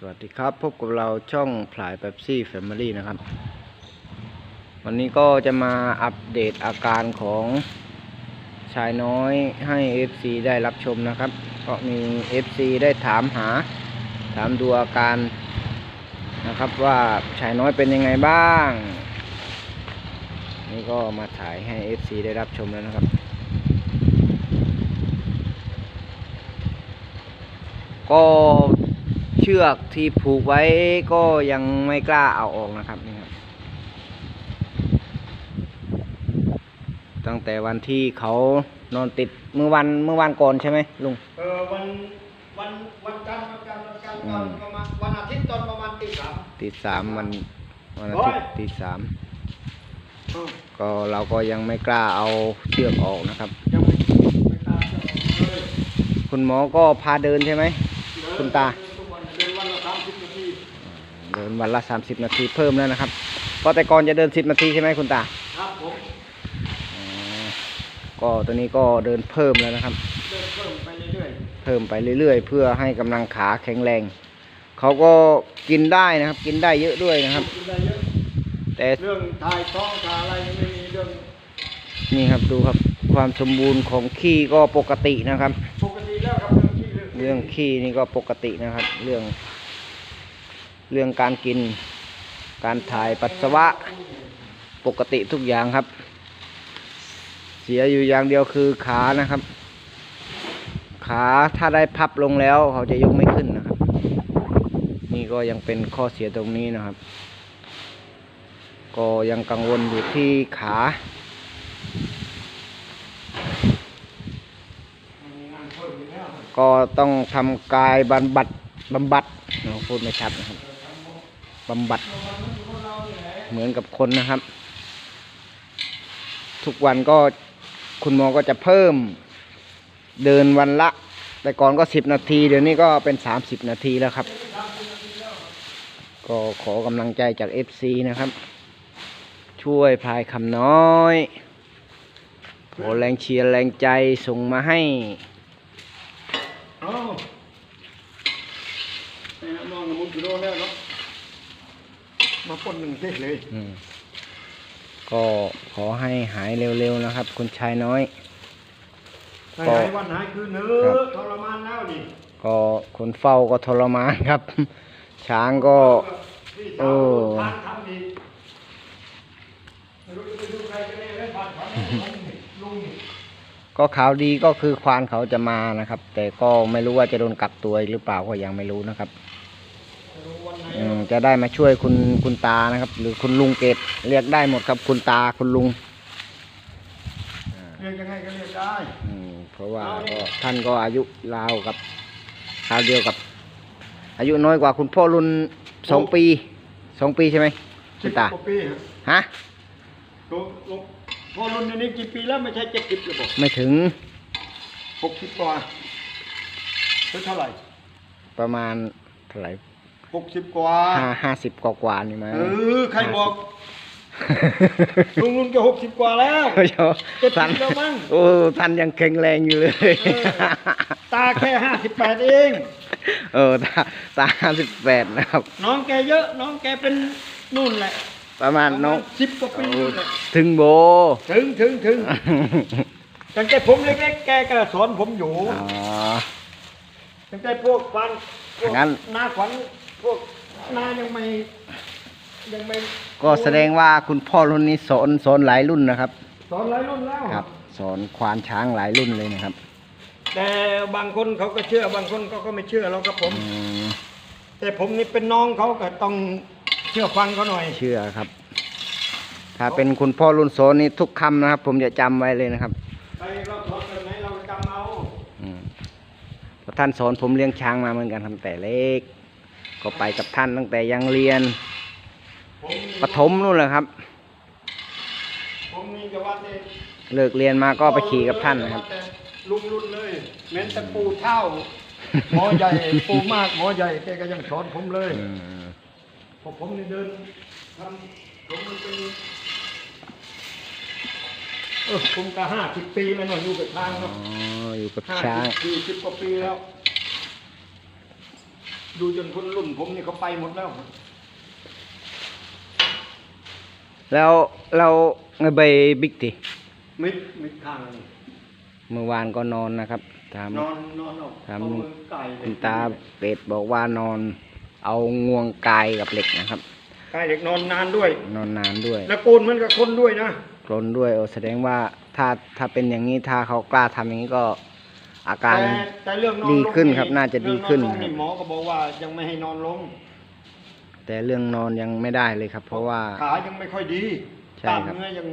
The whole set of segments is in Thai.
สวัสดีครับ พบกับเราช่องผลายเป๊ปซี่แฟมิลี่นะครับ วันนี้ก็จะมาอัปเดตอาการของชายน้อยให้ FC ได้รับชมนะครับ ก็มี FC ได้ถามหา ถามดูอาการนะครับว่าชายน้อยเป็นยังไงบ้าง นี่ก็มาถ่ายให้ FC ได้รับชมแล้วนะครับก็ เชือกที่ผูกไว้ก็ยังไม่กล้าเอาออกนะครับนี่ครับ ตั้งแต่วันที่เขานอนติดเมื่อวันเมื่อวันก่อนใช่ไหมลุง เออวันวันวันจันทร์วันจันทร์วันจันทร์ตอนอืมประมาณวันอาทิตย์ตอนประมาณตีสามตีสามวันวันอาทิตย์โอ้ยตีสามเออก็เราก็ยังไม่กล้าเอาเชือกออกนะครับยังไม่ไม่ตามจะออกเลยคุณหมอก็พาเดินใช่ไหมคุณตา วันละสามสิบนาทีเพิ่มแล้วนะครับเพราะแต่ก่อนจะเดินสิบนาทีใช่ไหมคุณตาครับผมอ๋อก็ตัวนี้ก็เดินเพิ่มแล้วนะครับ เดินเพิ่มไปเรื่อยเพิ่มไปเรื่อยๆ เพื่อให้กำลังขาแข็งแรง เขาก็กินได้นะครับ กินได้เยอะด้วยนะครับๆกินได้เยอะแต่เรื่องถ่ายท้องถ่ายอะไรยังไม่มีเรื่องนี่ครับดูครับความสมบูรณ์ของขี้ก็ปกตินะครับ ปกติแล้วครับเรื่องที่เรื่องขี้นี่ก็ปกตินะครับ เรื่อง เรื่องการกิน การถ่ายปัสสาวะ ปกติทุกอย่างครับ เสียอยู่อย่างเดียวคือขานะครับ ขาถ้าได้พับลงแล้วเขาจะยกไม่ขึ้นนะครับ นี่ก็ยังเป็นข้อเสียตรงนี้นะครับ ก็ยังกังวลอยู่ที่ขาก็ต้องทำกายบำบัดบำบัดเราพูดไม่ชัดนะครับ บำบัดเหมือนกับคนนะครับ ทุกวันก็คุณหมอก็จะเพิ่มเดินวันละ แต่ก่อนก็สิบนาที เดี๋ยวนี้ก็เป็นสามสิบนาทีแล้วครับ ก็ขอกำลังใจจาก FC นะครับ ช่วยพายคำน้อยขอแรงเชียร์แรงใจส่งมาให้เอ้าไปหาน้องกับมุนกิโลแล้วเนาะ มาปนหนึ่งเทเลย อืมก็ขอให้หายเร็วๆนะครับ คุณชายน้อย หายก็หายวันหายคืนเนื้ครัอบทรมานแล้วนี่ก็คนเฝ้าก็ทรมานครับ ช้างก็ พี่โอ้สาวทานทำดีไม่รู้จะไปดูใครกันแน่เลยผ่านผ่านลุงนี่ก็ข่าวดีก็คือควานเขาจะมานะครับ แต่ก็ไม่รู้ว่าจะโดนกักตัวอีกหรือเปล่าก็ยังไม่รู้นะครับ จะรู้วันไหน อืม จะได้มาช่วยคุณคุณตานะครับ หรือคุณลุงเกตเรียกได้หมดครับคุณตาคุณลุงเรียกยังไงก็เรียกได้อืมเพราะว่าก็ท่านก็อายุราวกับคราวเดียวกับ อายุน้อยกว่าคุณพ่อรุ่นสองปีสองปีใช่ไหมคุณตาสิบกว่ปีฮะฮะตัวลงพอรุ่นนี้กี่ปีแล้วไม่ใช่เจ็ดสิบหรือเปล่าไม่ถึงหกสิบกว่าเป็นเท่าไหร่ประมาณเท่าไหร่ หกสิบกว่าห้าห้าสิบกว่ากว่าๆนี่มั้งเออใครบอกลุงรุ่นก็หกสิบกว่าแล้วโอ้โหเจ็ดสิบท่านแล้วมั้งโอ้ท่านยังแข็งแรงอยู่เลยเออตาแค่ห้าสิบแปดเอง เออตาตาห้าสิบแปดนะครับ น้องแกเยอะ น้องแกเป็นนู่นแหละ ประมาณน้องสิบกว่าปีนู่นแหละถึงโบ ถึงถึงถึงตั้งแต่ผมเล็กๆแกก็สอนผมอยู่อ๋อตั้งแต่พวกฟันพวกงั้นนาขวัญ พวกนายังไม่ยังไม่ก็แสดงว่าคุณพ่อรุ่นนี้สอนสอนหลายรุ่นนะครับ สอนหลายรุ่นแล้วครับ สอนควานช้างหลายรุ่นเลยนะครับ แต่บางคนเขาก็เชื่อบางคนเขาก็ไม่เชื่อเราครับผมอืมแต่ผมนี่เป็นน้องเขาก็ต้องเชื่อฟังเขาหน่อย เชื่อครับ ถ้าเป็นคุณพ่อรุ่นโสนนี่ทุกคำนะครับ ผมจะจำไว้เลยนะครับใครเราสอนแบบไหนเราจำเอาอืมเพราะท่านสอนผมเลี้ยงช้างมาเหมือนกันทำแต่เล็ก ก็ไปกับท่านตั้งแต่ยังเรียนผมประถมนู่นแหละครับผมมีกับว่าแต่เลิกเรียนมาก็ไปขี่กับท่านนะครับ ลุงรุ่นเลยแม้แต่ปูเท่าหมอใหญ่ปูมากหมอใหญ่แกก็ยังสอนผมเลยอืมพอผมนี่เดินทำผมมันเป็นเออผมก็ห้าสิบปีแล้วเนาะอยู่กับช้างอ๋อเนาะอยู่กับห้าช้างสิบสี่สิบกว่าปีแล้ว ดูจนคนรุ่นผมนี่เขาไปหมดแล้ว แล้วเราไงใบบิ๊กติมิดมิดข้างนี่เมื่อวานก็นอนนะครับถามนอนนอนเอาครับเอามือไก่คุณตาเป็ดบอกว่านอนเอางวงกายกับเหล็กนะครับ ไก่เด็กนอนนานด้วย นอนนานด้วยแล้วโกนเหมันกับคนด้วยนะกรนด้วยโอ้แสดงว่าถ้าถ้าเป็นอย่างนี้ถ้าเขากล้าทำอย่างนี้ก็ อาการแต่แต่เรื่องนอนดีขึ้นลงครับน่าจะดีขึ้นเรื่องอลงครับ หมอก็บอกว่ายังไม่ให้นอนลง แต่เรื่องนอนยังไม่ได้เลยครับ เพราะว่า ขายังไม่ค่อยดีใช่กล้ามครับ เนื้อยัง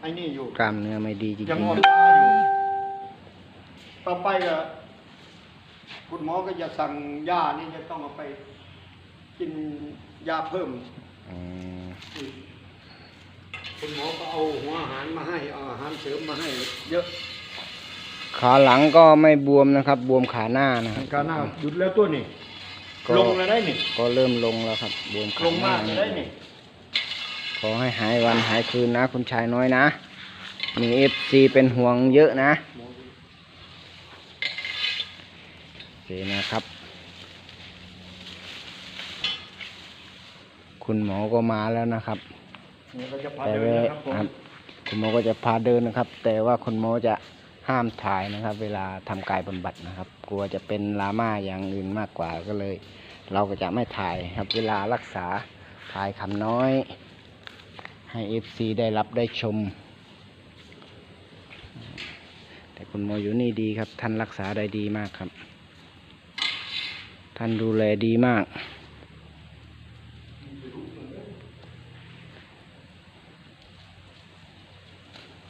ไอ้นี่อยู่กล้ามเนื้อไม่ดีจริยังงอ่อนๆล้าอยู่ ต่อไปก็คุณหมอก็จะสั่งยานี่จะต้องเอาไปกินยาเพิ่มอืมอีกคุณหมอก็เอาหัวอาหารมาให้เอาอาหารเสริมมาให้ เยอะ ขาหลังก็ไม่บวมนะครับ บวมขาหน้านะครับการหน้าหยุดแล้วตัวนี่ก็ลงแล้วได้นี่ก็เริ่มลงแล้วครับ บวมขาลงหน้ามากแล้วได้นี่ขอให้หายวันหายคืนนะ คุณชายน้อยนะ มีเอฟซีเป็นห่วงเยอะนะโอเคนะครับ คุณหมอก็มาแล้วนะครับ นี่ก็จะพาแต่เดินว่านะครับผม ครับคุณหมอก็จะพาเดินนะครับ แต่ว่าคุณหมอจะ ห้ามถ่ายนะครับ เวลาทำกายบำบัดนะครับ กลัวจะเป็นลาม่าอย่างอื่นมากกว่าก็เลย เราก็จะไม่ถ่ายครับ เวลารักษาถ่ายคำน้อย ให้เอฟซีได้รับได้ชม แต่คุณหมอยู่นี่ดีครับ ท่านรักษาได้ดีมากครับ ท่านดูแลดีมาก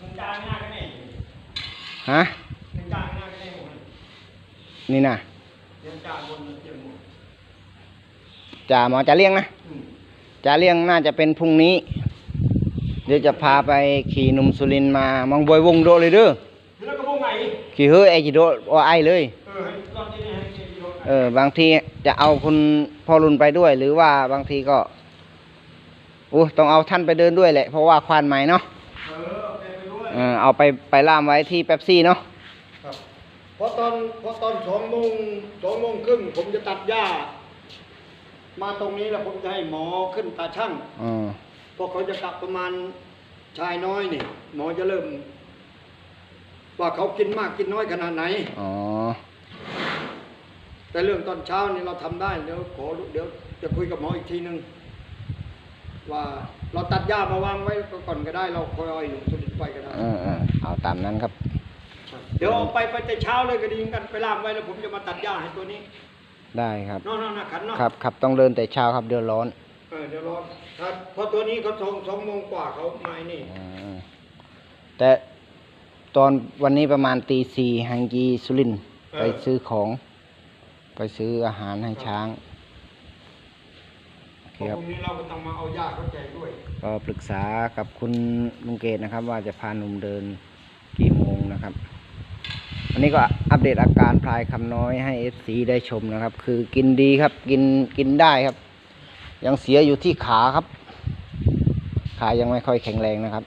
มันจางหน้ากันนี่ ฮะมันจางหน้ากันนี่หมดนี่นะเดี๋ยวจางบนเตียงหมดจ่าหมอจะเลี้ยงนะอืมจะเลี้ยงน่าจะเป็นพรุ่งนี้ เดี๋ยวจะพาไปขี่หนุ่มสุรินทร์มามองบอยวงโดเลยเด้อแล้วก็พวกไงขี่เฮ้ยไอจิโดว่าไอเลยเออให้ตอนนี้ให้เจดีโรถเออบางทีจะเอาคุณพ่อรุนไปด้วย หรือว่าบางทีก็โอ้ต้องเอาท่านไปเดินด้วยแหละเพราะว่าควานใหม่เนาะเออเอาไปไปด้วยเออเอาไปไปล่ามไว้ที่เป๊ปซี่เนาะครับเพราะตอนเพราะตอนสองโมงสองโมงครึ่งผมจะตัดหญ้า มาตรงนี้แล้วผมจะให้หมอขึ้นตาช่างอืมเพราะเขาจะกลับประมาณชายน้อยนี่ หมอจะเริ่ม ว่าเขากินมากกินน้อยขนาดไหน อ๋อ แต่เรื่องตอนเช้านี่เราทำได้เดี๋ยวขอเดี๋ยวจะคุยกับหมออีกทีนึง ว่าเราตัดหญ้ามาวางไว้ก่อนก็ได้ เราคอยเอาไอ้หนุ่มสุดิตไปก็ได้เออเออเอาตามนั้นครับ เดี๋ยวเอาไปไปแต่เช้าเลยก็ดีเหมือนกันไปล่ามไว้แล้วผมจะมาตัดหญ้าให้ตัวนี้ ได้ครับนอนๆๆขันเนาะครับครับต้องเดินแต่เช้าครับเดือดร้อนเออเดี๋ยวรอครับเพราะตัวนี้เขาสองสองโมงกว่าเขามาไอ้นี่อืมแต่ตอนวันนี้ประมาณตีสี่ฮังกีสุรินทร์ไปซื้อของ ไปซื้ออาหารให้ช้างโอเคเพราะคพรับรุ่งนี้เราก็ต้องมาเอาหญ้าเขาแจกด้วย ก็ปรึกษากับคุณลุงเกตนะครับ ว่าจะพาหนุ่มเดินกี่โมงนะครับอันนี้ก็อัปเดตอาการพลายคำน้อยให้เอฟซีได้ชมนะครับ คือกินดีครับ กินกินได้ครับ ยังเสียอยู่ที่ขาครับ ขายังไม่ค่อยแข็งแรงนะครับ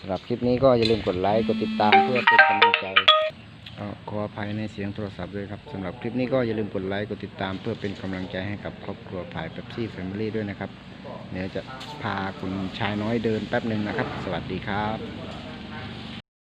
สำหรับคลิปนี้ก็อย่าลืมกดไลค์กดติดตามเพื่อเป็นกำลังใจ ก็ขออภัยในเสียงโทรศัพท์ด้วยครับสำหรับคลิปนี้ก็อย่าลืมกดไลค์กดติดตาม เพื่อเป็นกำลังใจให้กับครอบครัวผายเป๊ปซี่แฟมิลี่ด้วยนะครับ เดี๋ยวจะพาคุณชายน้อยเดินแป๊บหนึ่งนะครับ สวัสดีครับ